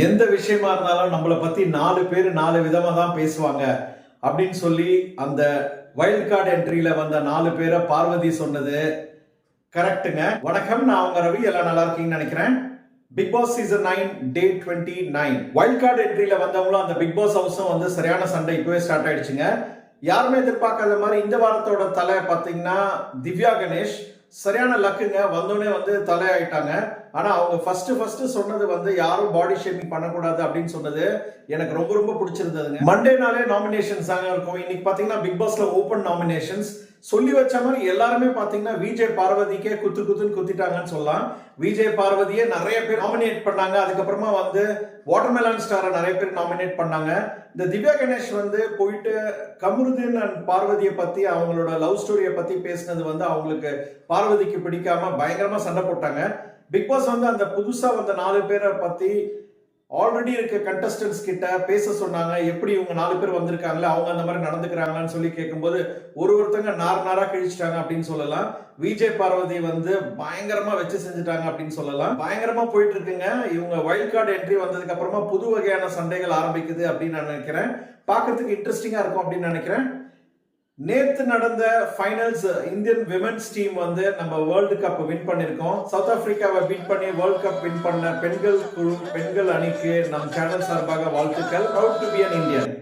எந்த விஷயமா இருந்தாலும் நம்மளை பத்தி நாலு பேர் நாலு விதமாக தான் பேசுவாங்க. அப்படின்னு சொல்லி அந்த வைல்ட் கார்டு என்ட்ரியில வந்த நாலு பேரை பார்வதி சொன்னது கரெக்டுங்க வணக்கம் நான் அவங்க ரவி. எல்லாம் நல்லா இருக்கீங்கன்னு நினைக்கிறேன். Bigg Boss season nine day twenty nine wild card என்ட்ரியில வந்தவங்களும் அந்த பிக் பாஸ் ஹவுஸும் வந்து சரியான சண்டை இப்பவே ஸ்டார்ட் ஆயிடுச்சுங்க. யாருமே எதிர்பார்க்காத மாதிரி இந்த வாரத்தோட தலை பார்த்தீங்கன்னா திவ்யா கணேஷ் சரியான லக்குங்க. வந்தோடனே வந்து தலையாயிட்டாங்க. ஆனால் ஆனா அவங்க ஃபர்ஸ்ட் ஃபர்ஸ்ட் சொன்னது வந்து யாரும் பாடி ஷேமிங் பண்ணக்கூடாது அப்படின்னு சொன்னது எனக்கு ரொம்ப ரொம்ப பிடிச்சிருந்ததுங்க. மண்டே நாளே நாமினேஷன்ஸ் தாங்க இருக்கும். இன்னைக்கு பாத்தீங்கன்னா பிக் பாஸ்ல ஓப்பன் நாமினேஷன்ஸ் சொல்லி வச்ச மாதிரி எல்லாருமே பாத்தீங்கன்னா விஜய் பார்வதிக்கே குத்து குத்துன்னு குத்திட்டாங்கன்னு சொல்லலாம். விஜய் பார்வதியே நிறைய பேர் நாமினேட் பண்ணாங்க. அதுக்கப்புறமா வந்து வாட்டர்மெலன் ஸ்டாரை நிறைய பேர் நாமினேட் பண்ணாங்க. இந்த திவ்யா கணேஷ் வந்து போயிட்டு கமருதீன் அண்ட் பார்வதியை பத்தி அவங்களோட லவ் ஸ்டோரியை பத்தி பேசினது வந்து அவங்களுக்கு பார்வதிக்கு பிடிக்காம பயங்கரமா சண்டை போட்டாங்க. பிக் பாஸ் வந்து அந்த புதுசா வந்த நாலு பேரை பத்தி ஆல்ரெடி இருக்க கண்டஸ்டன்ஸ் கிட்ட பேச சொன்னாங்க. எப்படி இவங்க நாலு பேர் வந்திருக்காங்களே அவங்க அந்த மாதிரி நடந்துக்கிறாங்களான்னு சொல்லி கேட்கும்போது ஒரு ஒருத்தங்க நார் நாரா கிழிச்சிட்டாங்க அப்படின்னு சொல்லலாம். விஜய் பார்வதி வந்து பயங்கரமா வச்சு செஞ்சுட்டாங்க அப்படின்னு சொல்லலாம். பயங்கரமா போயிட்டு இருக்குங்க இவங்க வைல்ட் கார்டு என்ட்ரி வந்ததுக்கு அப்புறமா புது வகையான சண்டைகள் ஆரம்பிக்குது அப்படின்னு நான் நினைக்கிறேன். பார்க்கறதுக்கு இன்ட்ரெஸ்டிங்கா இருக்கும் அப்படின்னு நினைக்கிறேன். நேத்து நடந்த ஃபைனல்ஸ் இந்தியன் விமன்ஸ் டீம் வந்து நம்ம வேர்ல்டு கப் வின் பண்ணிருக்கோம் சவுத் ஆப்பிரிக்காவை வின் பண்ணி வேர்ல்ட் கப் வின் பண்ண பெண்கள் குழு பெண்கள் அணிக்கு நம் சேனல் சார்பாக வாழ்த்துக்கள். Proud to be an Indian